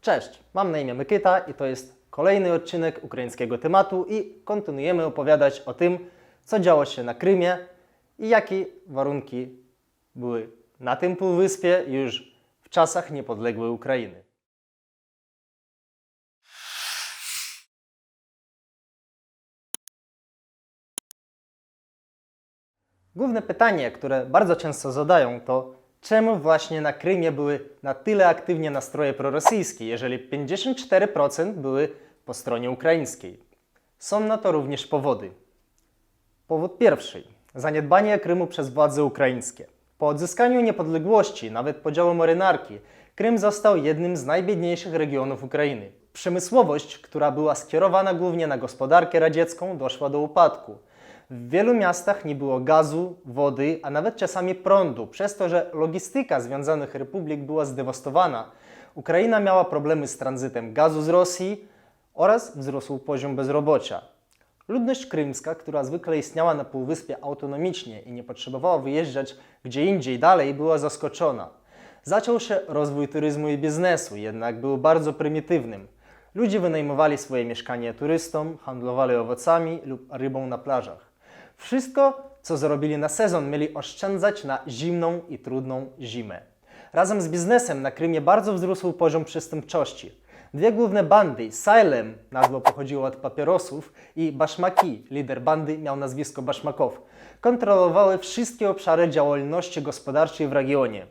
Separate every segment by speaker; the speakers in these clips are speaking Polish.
Speaker 1: Cześć, mam na imię Mykita i to jest kolejny odcinek ukraińskiego tematu i kontynuujemy opowiadać o tym, co działo się na Krymie i jakie warunki były na tym półwyspie już w czasach niepodległej Ukrainy. Główne pytanie, które bardzo często zadają, to czemu właśnie na Krymie były na tyle aktywnie nastroje prorosyjskie, jeżeli 54% były po stronie ukraińskiej? Są na to również powody. Powód pierwszy. Zaniedbanie Krymu przez władze ukraińskie. Po odzyskaniu niepodległości, nawet podziału marynarki, Krym został jednym z najbiedniejszych regionów Ukrainy. Przemysłowość, która była skierowana głównie na gospodarkę radziecką, doszła do upadku. W wielu miastach nie było gazu, wody, a nawet czasami prądu, przez to, że logistyka związanych republik była zdewastowana. Ukraina miała problemy z tranzytem gazu z Rosji oraz wzrósł poziom bezrobocia. Ludność krymska, która zwykle istniała na półwyspie autonomicznie i nie potrzebowała wyjeżdżać gdzie indziej dalej, była zaskoczona. Zaczął się rozwój turyzmu i biznesu, jednak był bardzo prymitywnym. Ludzie wynajmowali swoje mieszkania turystom, handlowali owocami lub rybą na plażach. Wszystko, co zarobili na sezon, mieli oszczędzać na zimną i trudną zimę. Razem z biznesem na Krymie bardzo wzrósł poziom przestępczości. Dwie główne bandy, Salem, nazwa pochodziła od papierosów, i Baszmaki, lider bandy miał nazwisko Baszmakow, kontrolowały wszystkie obszary działalności gospodarczej w regionie.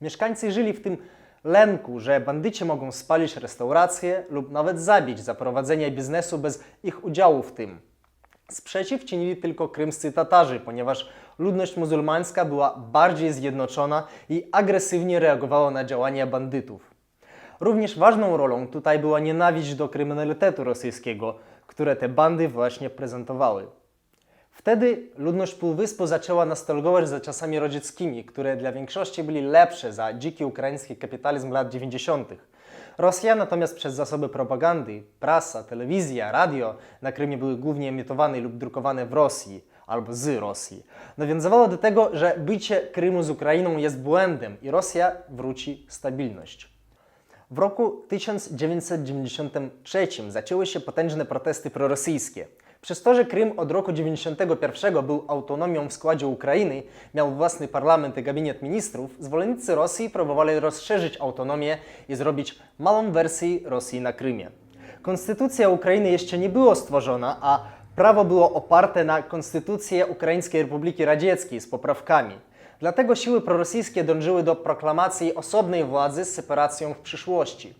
Speaker 1: Mieszkańcy żyli w tym lęku, że bandyci mogą spalić restauracje lub nawet zabić za prowadzenie biznesu bez ich udziału w tym. Sprzeciw czynili tylko krymscy Tatarzy, ponieważ ludność muzułmańska była bardziej zjednoczona i agresywnie reagowała na działania bandytów. Również ważną rolą tutaj była nienawiść do kryminalitetu rosyjskiego, które te bandy właśnie prezentowały. Wtedy ludność Półwyspu zaczęła nostalgować za czasami radzieckimi, które dla większości byli lepsze za dziki ukraiński kapitalizm lat 90. Rosja natomiast przez zasoby propagandy, prasa, telewizja, radio na Krymie były głównie emitowane lub drukowane w Rosji albo z Rosji. Nawiązywała do tego, że bycie Krymu z Ukrainą jest błędem i Rosja wróci stabilność. W roku 1993 zaczęły się potężne protesty prorosyjskie. Przez to, że Krym od roku 1991 był autonomią w składzie Ukrainy, miał własny parlament i gabinet ministrów, zwolennicy Rosji próbowali rozszerzyć autonomię i zrobić małą wersję Rosji na Krymie. Konstytucja Ukrainy jeszcze nie była stworzona, a prawo było oparte na Konstytucję Ukraińskiej Republiki Radzieckiej z poprawkami. Dlatego siły prorosyjskie dążyły do proklamacji osobnej władzy z separacją w przyszłości.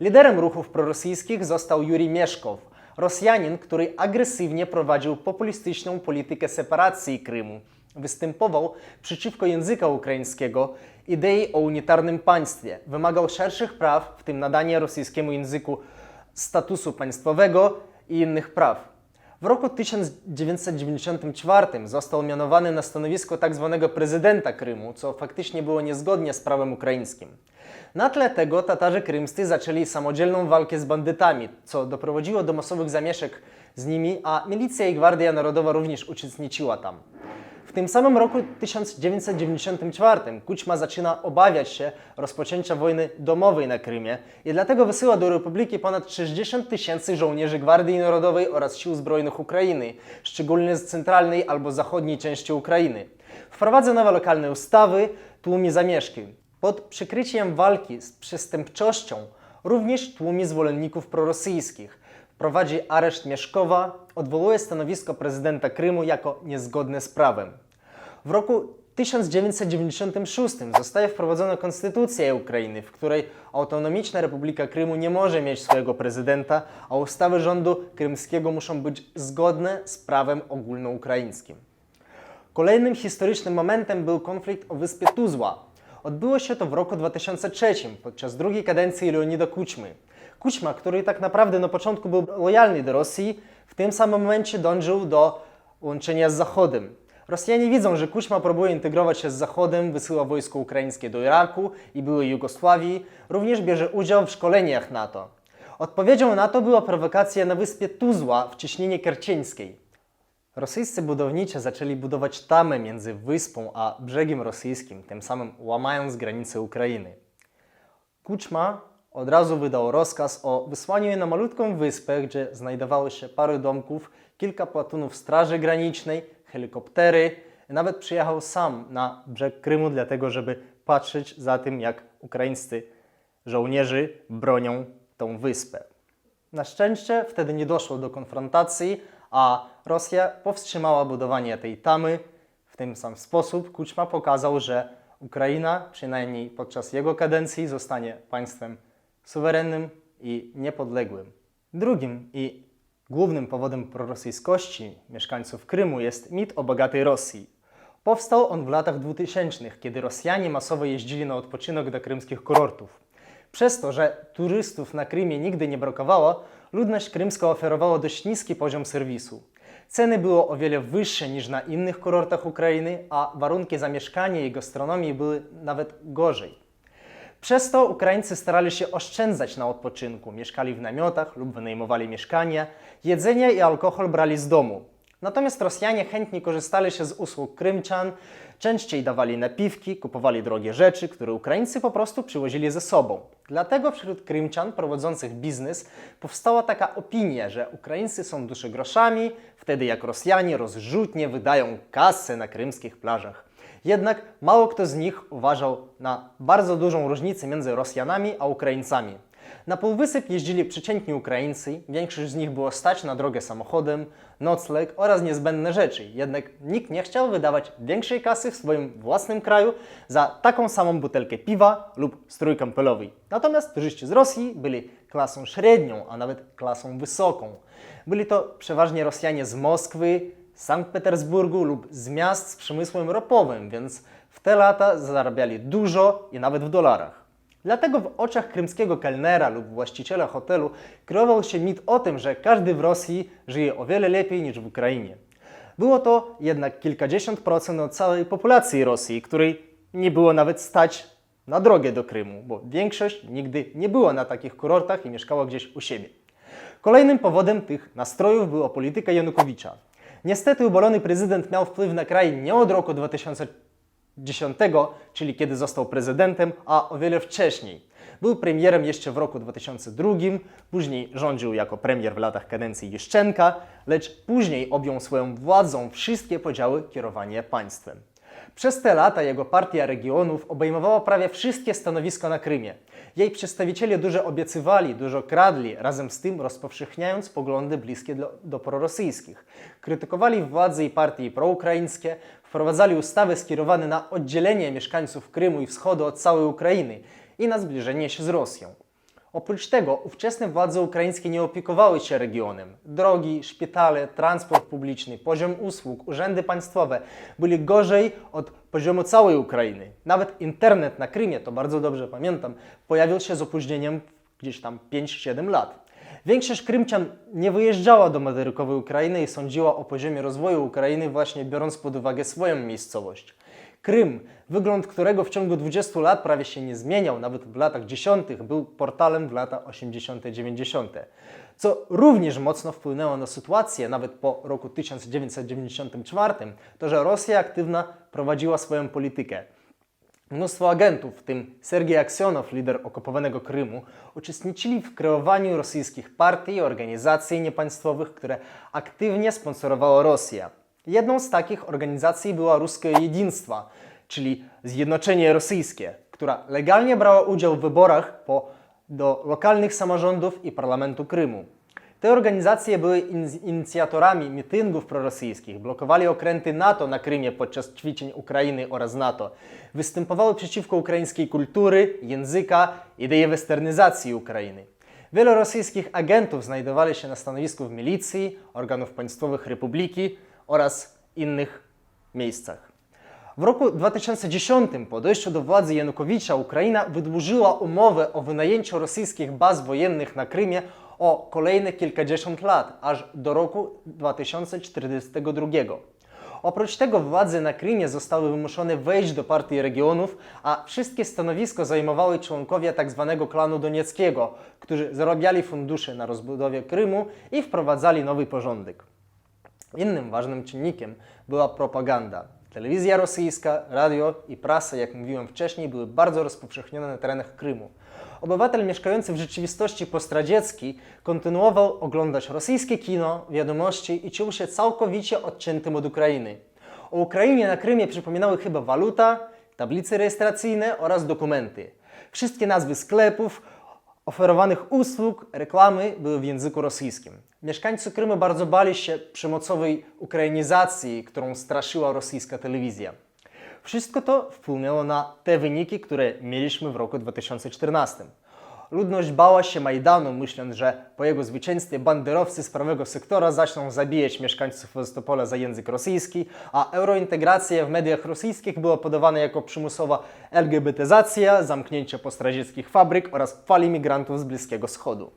Speaker 1: Liderem ruchów prorosyjskich został Juri Mieszkow, Rosjanin, który agresywnie prowadził populistyczną politykę separacji Krymu. Występował przeciwko języka ukraińskiego, idei o unitarnym państwie, wymagał szerszych praw, w tym nadania rosyjskiemu języku statusu państwowego i innych praw. W roku 1994 został mianowany na stanowisko tzw. prezydenta Krymu, co faktycznie było niezgodnie z prawem ukraińskim. Na tle tego Tatarzy krymscy zaczęli samodzielną walkę z bandytami, co doprowadziło do masowych zamieszek z nimi, a milicja i Gwardia Narodowa również uczestniczyła tam. W tym samym roku 1994 Kućma zaczyna obawiać się rozpoczęcia wojny domowej na Krymie i dlatego wysyła do Republiki ponad 60 tysięcy żołnierzy Gwardii Narodowej oraz Sił Zbrojnych Ukrainy, szczególnie z centralnej albo zachodniej części Ukrainy. Wprowadza nowe lokalne ustawy, tłumi zamieszki. Pod przykryciem walki z przestępczością również tłumi zwolenników prorosyjskich. Prowadzi areszt Mieszkowa, odwołuje stanowisko prezydenta Krymu jako niezgodne z prawem. W roku 1996 zostaje wprowadzona konstytucja Ukrainy, w której autonomiczna Republika Krymu nie może mieć swojego prezydenta, a ustawy rządu krymskiego muszą być zgodne z prawem ogólnoukraińskim. Kolejnym historycznym momentem był konflikt o wyspie Tuzła. Odbyło się to w roku 2003, podczas drugiej kadencji Leonida Kućmy. Kućma, który tak naprawdę na początku był lojalny do Rosji, w tym samym momencie dążył do łączenia z Zachodem. Rosjanie widzą, że Kućma próbuje integrować się z Zachodem, wysyła wojsko ukraińskie do Iraku i byłej Jugosławii, również bierze udział w szkoleniach NATO. Odpowiedzią na to była prowokacja na wyspie Tuzła w cieśninie kercieńskiej. Rosyjscy budowniczy zaczęli budować tamę między wyspą a brzegiem rosyjskim, tym samym łamając granice Ukrainy. Kuczma od razu wydał rozkaz o wysłaniu jej na malutką wyspę, gdzie znajdowało się parę domków, kilka platunów straży granicznej, helikoptery. Nawet przyjechał sam na brzeg Krymu, dlatego żeby patrzeć za tym, jak ukraińscy żołnierze bronią tą wyspę. Na szczęście wtedy nie doszło do konfrontacji, a Rosja powstrzymała budowanie tej tamy. W ten sam sposób Kuczma pokazał, że Ukraina, przynajmniej podczas jego kadencji, zostanie państwem suwerennym i niepodległym. Drugim i głównym powodem prorosyjskości mieszkańców Krymu jest mit o bogatej Rosji. Powstał on w latach 2000, kiedy Rosjanie masowo jeździli na odpoczynek do krymskich kurortów. Przez to, że turystów na Krymie nigdy nie brakowało, ludność krymska oferowała dość niski poziom serwisu. Ceny były o wiele wyższe niż na innych kurortach Ukrainy, a warunki zamieszkania i gastronomii były nawet gorzej. Przez to Ukraińcy starali się oszczędzać na odpoczynku, mieszkali w namiotach lub wynajmowali mieszkania, jedzenie i alkohol brali z domu. Natomiast Rosjanie chętnie korzystali się z usług Krymczan, częściej dawali napiwki, kupowali drogie rzeczy, które Ukraińcy po prostu przywozili ze sobą. Dlatego wśród Krymczan prowadzących biznes powstała taka opinia, że Ukraińcy są duszogroszami, wtedy jak Rosjanie rozrzutnie wydają kasę na krymskich plażach. Jednak mało kto z nich uważał na bardzo dużą różnicę między Rosjanami a Ukraińcami. Na półwysep jeździli przeciętni Ukraińcy, większość z nich było stać na drogę samochodem, nocleg oraz niezbędne rzeczy. Jednak nikt nie chciał wydawać większej kasy w swoim własnym kraju za taką samą butelkę piwa lub strój kąpielowy. Natomiast turyści z Rosji byli klasą średnią, a nawet klasą wysoką. Byli to przeważnie Rosjanie z Moskwy, Sankt Petersburgu lub z miast z przemysłem ropowym, więc w te lata zarabiali dużo i nawet w dolarach. Dlatego w oczach krymskiego kelnera lub właściciela hotelu kreował się mit o tym, że każdy w Rosji żyje o wiele lepiej niż w Ukrainie. Było to jednak kilkadziesiąt procent od całej populacji Rosji, której nie było nawet stać na drogę do Krymu, bo większość nigdy nie była na takich kurortach i mieszkała gdzieś u siebie. Kolejnym powodem tych nastrojów była polityka Janukowicza. Niestety ubolony prezydent miał wpływ na kraj nie od roku 2010, czyli kiedy został prezydentem, a o wiele wcześniej. Był premierem jeszcze w roku 2002, później rządził jako premier w latach kadencji Juszczenka, lecz później objął swoją władzą wszystkie podziały kierowania państwem. Przez te lata jego partia regionów obejmowała prawie wszystkie stanowiska na Krymie. Jej przedstawiciele dużo obiecywali, dużo kradli, razem z tym rozpowszechniając poglądy bliskie do, do prorosyjskich. Krytykowali władze i partie proukraińskie, wprowadzali ustawy skierowane na oddzielenie mieszkańców Krymu i wschodu od całej Ukrainy i na zbliżenie się z Rosją. Oprócz tego ówczesne władze ukraińskie nie opiekowały się regionem. Drogi, szpitale, transport publiczny, poziom usług, urzędy państwowe byli gorzej od poziomu całej Ukrainy. Nawet internet na Krymie, to bardzo dobrze pamiętam, pojawił się z opóźnieniem gdzieś tam 5-7 lat. Większość Krymczan nie wyjeżdżała do materikowej Ukrainy i sądziła o poziomie rozwoju Ukrainy właśnie biorąc pod uwagę swoją miejscowość. Krym, wygląd którego w ciągu 20 lat prawie się nie zmieniał, nawet w latach 10. był portalem w lata 80-90. Co również mocno wpłynęło na sytuację, nawet po roku 1994, to że Rosja aktywna prowadziła swoją politykę. Mnóstwo agentów, w tym Sergiej Aksjonow, lider okupowanego Krymu, uczestniczyli w kreowaniu rosyjskich partii i organizacji niepaństwowych, które aktywnie sponsorowała Rosja. Jedną z takich organizacji była Ruskie Jedinstwo, czyli Zjednoczenie Rosyjskie, która legalnie brała udział w wyborach po, do lokalnych samorządów i parlamentu Krymu. Te organizacje były in- inicjatorami mityngów prorosyjskich, blokowali okręty NATO na Krymie podczas ćwiczeń Ukrainy oraz NATO, występowały przeciwko ukraińskiej kultury, języka, idei westernyzacji Ukrainy. Wielu rosyjskich agentów znajdowali się na stanowisku w milicji, organów państwowych republiki oraz innych miejscach. W roku 2010 po dojściu do władzy Janukowicza Ukraina wydłużyła umowę o wynajęciu rosyjskich baz wojennych na Krymie o kolejne kilkadziesiąt lat, aż do roku 2042. Oprócz tego władze na Krymie zostały wymuszone wejść do partii regionów, a wszystkie stanowisko zajmowali członkowie tzw. klanu donieckiego, którzy zarabiali fundusze na rozbudowie Krymu i wprowadzali nowy porządek. Innym ważnym czynnikiem była propaganda. Telewizja rosyjska, radio i prasa, jak mówiłem wcześniej, były bardzo rozpowszechnione na terenach Krymu. Obywatel mieszkający w rzeczywistości postradzieckiej kontynuował oglądać rosyjskie kino, wiadomości i czuł się całkowicie odciętym od Ukrainy. O Ukrainie na Krymie przypominały chyba waluta, tablice rejestracyjne oraz dokumenty. Wszystkie nazwy sklepów, oferowanych usług, reklamy były w języku rosyjskim. Mieszkańcy Krymu bardzo bali się przemocowej ukrainizacji, którą straszyła rosyjska telewizja. Wszystko to wpłynęło na te wyniki, które mieliśmy w roku 2014. Ludność bała się Majdanu, myśląc, że po jego zwycięstwie banderowcy z prawego sektora zaczną zabijać mieszkańców Wostopola za język rosyjski, a eurointegracja w mediach rosyjskich była podawana jako przymusowa LGBTzacja, zamknięcie postradzieckich fabryk oraz fali migrantów z Bliskiego Wschodu.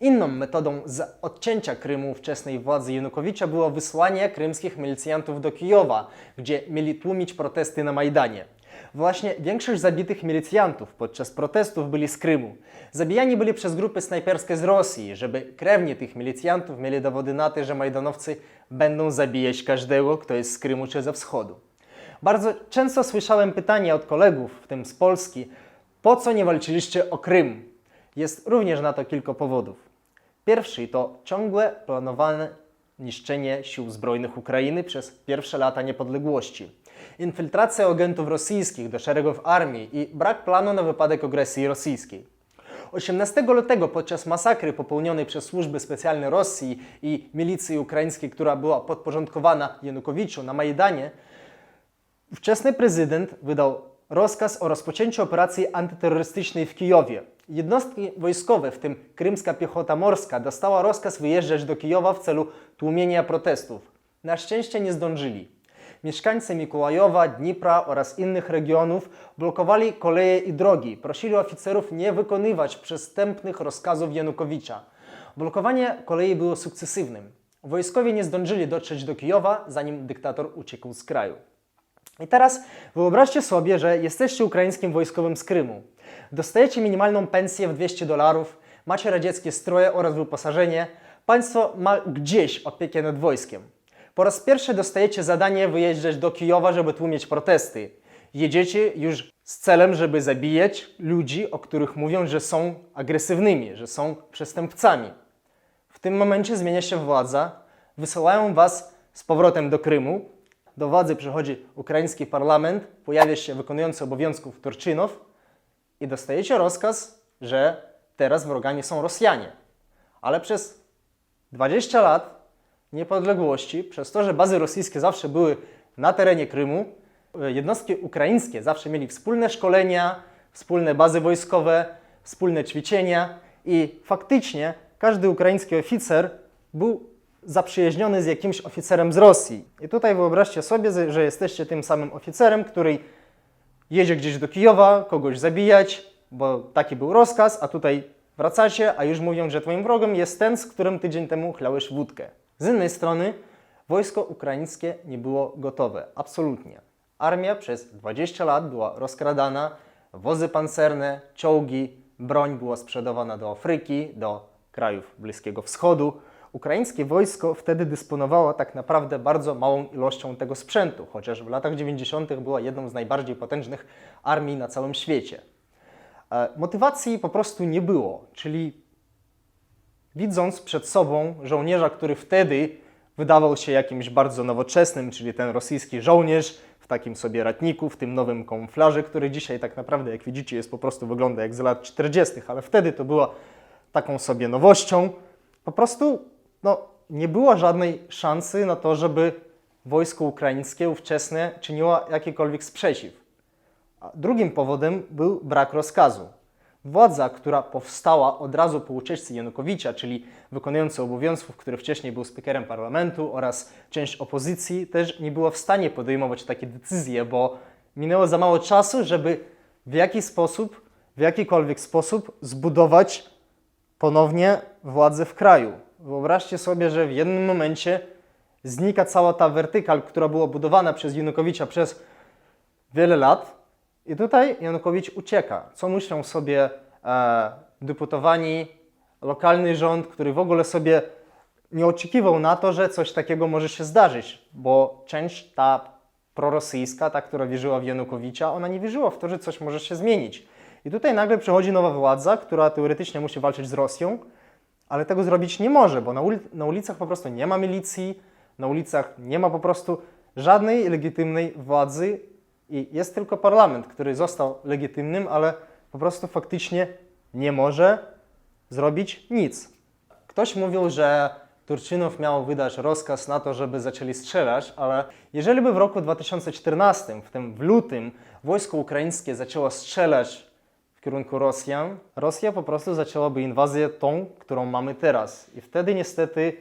Speaker 1: Inną metodą z odcięcia Krymu wczesnej władzy Janukowicza było wysłanie krymskich milicjantów do Kijowa, gdzie mieli tłumić protesty na Majdanie. Właśnie większość zabitych milicjantów podczas protestów byli z Krymu. Zabijani byli przez grupy snajperskie z Rosji, żeby krewni tych milicjantów mieli dowody na to, że majdanowcy będą zabijać każdego, kto jest z Krymu czy ze wschodu. Bardzo często słyszałem pytanie od kolegów, w tym z Polski, po co nie walczyliście o Krym? Jest również na to kilka powodów. Pierwszy to ciągłe planowane niszczenie sił zbrojnych Ukrainy przez pierwsze lata niepodległości. Infiltracja agentów rosyjskich do szeregów armii i brak planu na wypadek agresji rosyjskiej. 18 lutego podczas masakry popełnionej przez służby specjalne Rosji i milicji ukraińskiej, która była podporządkowana Janukowiczu na Majdanie, Ówczesny prezydent wydał rozkaz o rozpoczęciu operacji antyterrorystycznej w Kijowie. Jednostki wojskowe, w tym Krymska Piechota Morska, dostała rozkaz wyjeżdżać do Kijowa w celu tłumienia protestów. Na szczęście nie zdążyli. Mieszkańcy Mikołajowa, Dnipra oraz innych regionów blokowali koleje i drogi. Prosili oficerów nie wykonywać przestępnych rozkazów Janukowicza. Blokowanie kolei było sukcesywnym. Wojskowie nie zdążyli dotrzeć do Kijowa, zanim dyktator uciekł z kraju. I teraz wyobraźcie sobie, że jesteście ukraińskim wojskowym z Krymu. Dostajecie minimalną pensję w 200 dolarów, macie radzieckie stroje oraz wyposażenie. Państwo ma gdzieś opiekę nad wojskiem. Po raz pierwszy dostajecie zadanie wyjeżdżać do Kijowa, żeby tłumić protesty. Jedziecie już z celem, żeby zabijać ludzi, o których mówią, że są agresywnymi, że są przestępcami. W tym momencie zmienia się władza, wysyłają was z powrotem do Krymu. Do władzy przychodzi ukraiński parlament, pojawia się wykonujący obowiązków Turczynow i dostajecie rozkaz, że teraz wrogami są Rosjanie. Ale przez 20 lat niepodległości, przez to, że bazy rosyjskie zawsze były na terenie Krymu, jednostki ukraińskie zawsze mieli wspólne szkolenia, wspólne bazy wojskowe, wspólne ćwiczenia i faktycznie każdy ukraiński oficer był zaprzyjaźniony z jakimś oficerem z Rosji. I tutaj wyobraźcie sobie, że jesteście tym samym oficerem, który jedzie gdzieś do Kijowa, kogoś zabijać, bo taki był rozkaz, a tutaj wracacie, a już mówią, że twoim wrogiem jest ten, z którym tydzień temu chlałeś wódkę. Z innej strony wojsko ukraińskie nie było gotowe, absolutnie. Armia przez 20 lat była rozkradana, wozy pancerne, czołgi, broń była sprzedawana do Afryki, do krajów Bliskiego Wschodu. Ukraińskie wojsko wtedy dysponowało tak naprawdę bardzo małą ilością tego sprzętu, chociaż w latach 90. była jedną z najbardziej potężnych armii na całym świecie. E, Motywacji po prostu nie było, czyli widząc przed sobą żołnierza, który wtedy wydawał się jakimś bardzo nowoczesnym, czyli ten rosyjski żołnierz w takim sobie ratniku, w tym nowym kamuflaży, który dzisiaj tak naprawdę, jak widzicie, jest po prostu wygląda jak z lat 40., ale wtedy to była taką sobie nowością. Po prostu no, nie było żadnej szansy na to, żeby wojsko ukraińskie ówczesne czyniło jakikolwiek sprzeciw. A drugim powodem był brak rozkazu. Władza, która powstała od razu po ucieczce Janukowicza, czyli wykonujący obowiązków, który wcześniej był speakerem parlamentu oraz część opozycji, też nie była w stanie podejmować takie decyzje, bo minęło za mało czasu, żeby w jakiś sposób, w jakikolwiek sposób zbudować ponownie władzę w kraju. Wyobraźcie sobie, że w jednym momencie znika cała ta wertykal, która była budowana przez Janukowicza przez wiele lat i tutaj Janukowicz ucieka. Co myślą sobie e, deputowani, lokalny rząd, który w ogóle sobie nie oczekiwał na to, że coś takiego może się zdarzyć, bo część ta prorosyjska, ta, która wierzyła w Janukowicza, ona nie wierzyła w to, że coś może się zmienić. I tutaj nagle przychodzi nowa władza, która teoretycznie musi walczyć z Rosją, ale tego zrobić nie może, bo na, na ulicach po prostu nie ma milicji, na ulicach nie ma po prostu żadnej legitymnej władzy i jest tylko parlament, który został legitymnym, ale po prostu faktycznie nie może zrobić nic. Ktoś mówił, że Turczynów miał wydać rozkaz na to, żeby zaczęli strzelać, ale jeżeli by w roku 2014, w tym w lutym, wojsko ukraińskie zaczęło strzelać kierunku Rosjan, Rosja po prostu zaczęłaby inwazję tą, którą mamy teraz. I wtedy niestety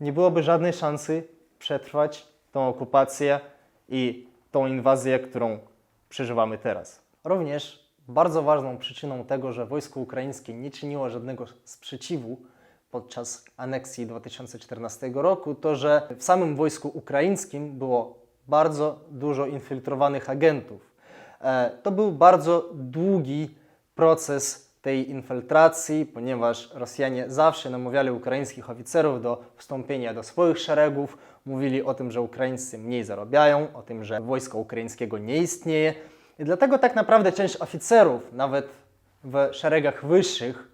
Speaker 1: nie byłoby żadnej szansy przetrwać tą okupację i tą inwazję, którą przeżywamy teraz. Również bardzo ważną przyczyną tego, że wojsko ukraińskie nie czyniło żadnego sprzeciwu podczas aneksji 2014 roku, to że w samym wojsku ukraińskim było bardzo dużo infiltrowanych agentów. E, To był bardzo długi proces tej infiltracji, ponieważ Rosjanie zawsze namawiali ukraińskich oficerów do wstąpienia do swoich szeregów, mówili o tym, że Ukraińcy mniej zarabiają, o tym, że wojsko ukraińskiego nie istnieje. I dlatego tak naprawdę część oficerów, nawet w szeregach wyższych,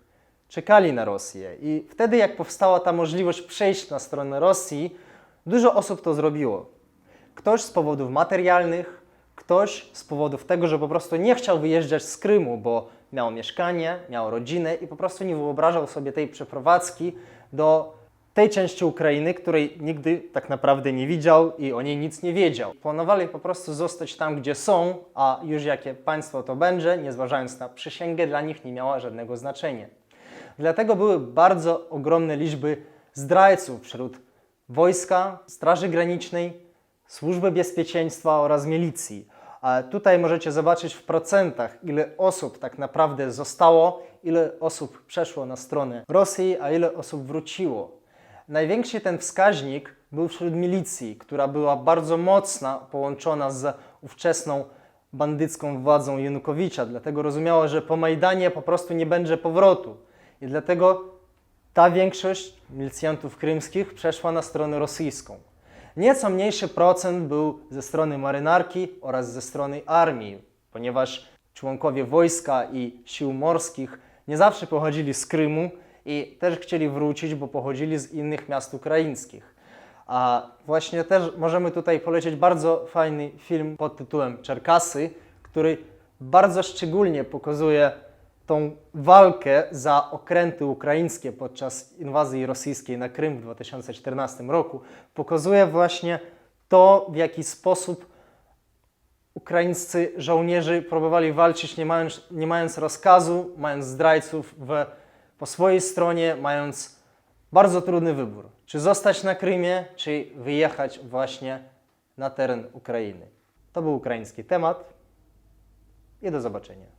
Speaker 1: czekali na Rosję. I wtedy, jak powstała ta możliwość przejść na stronę Rosji, dużo osób to zrobiło. Ktoś z powodów materialnych, ktoś z powodów tego, że po prostu nie chciał wyjeżdżać z Krymu, bo miał mieszkanie, miał rodzinę i po prostu nie wyobrażał sobie tej przeprowadzki do tej części Ukrainy, której nigdy tak naprawdę nie widział i o niej nic nie wiedział. Planowali po prostu zostać tam, gdzie są, a już jakie państwo to będzie, nie zważając na przysięgę, dla nich nie miała żadnego znaczenia. Dlatego były bardzo ogromne liczby zdrajców wśród wojska, Straży Granicznej, Służby Bezpieczeństwa oraz milicji. A tutaj możecie zobaczyć w procentach, ile osób tak naprawdę zostało, ile osób przeszło na stronę Rosji, a ile osób wróciło. Największy ten wskaźnik był wśród milicji, która była bardzo mocna, połączona z ówczesną bandycką władzą Janukowicza, dlatego rozumiała, że po Majdanie po prostu nie będzie powrotu. I dlatego ta większość milicjantów krymskich przeszła na stronę rosyjską. Nieco mniejszy procent był ze strony marynarki oraz ze strony armii, ponieważ członkowie wojska i sił morskich nie zawsze pochodzili z Krymu i też chcieli wrócić, bo pochodzili z innych miast ukraińskich. A właśnie też możemy tutaj polecieć bardzo fajny film pod tytułem Czerkasy, który bardzo szczególnie pokazuje tą walkę za okręty ukraińskie podczas inwazji rosyjskiej na Krym w 2014 roku. Pokazuje właśnie to, w jaki sposób ukraińscy żołnierze próbowali walczyć nie mając, nie mając rozkazu, mając zdrajców w, po swojej stronie, mając bardzo trudny wybór. Czy zostać na Krymie, czy wyjechać właśnie na teren Ukrainy. To był ukraiński temat i do zobaczenia.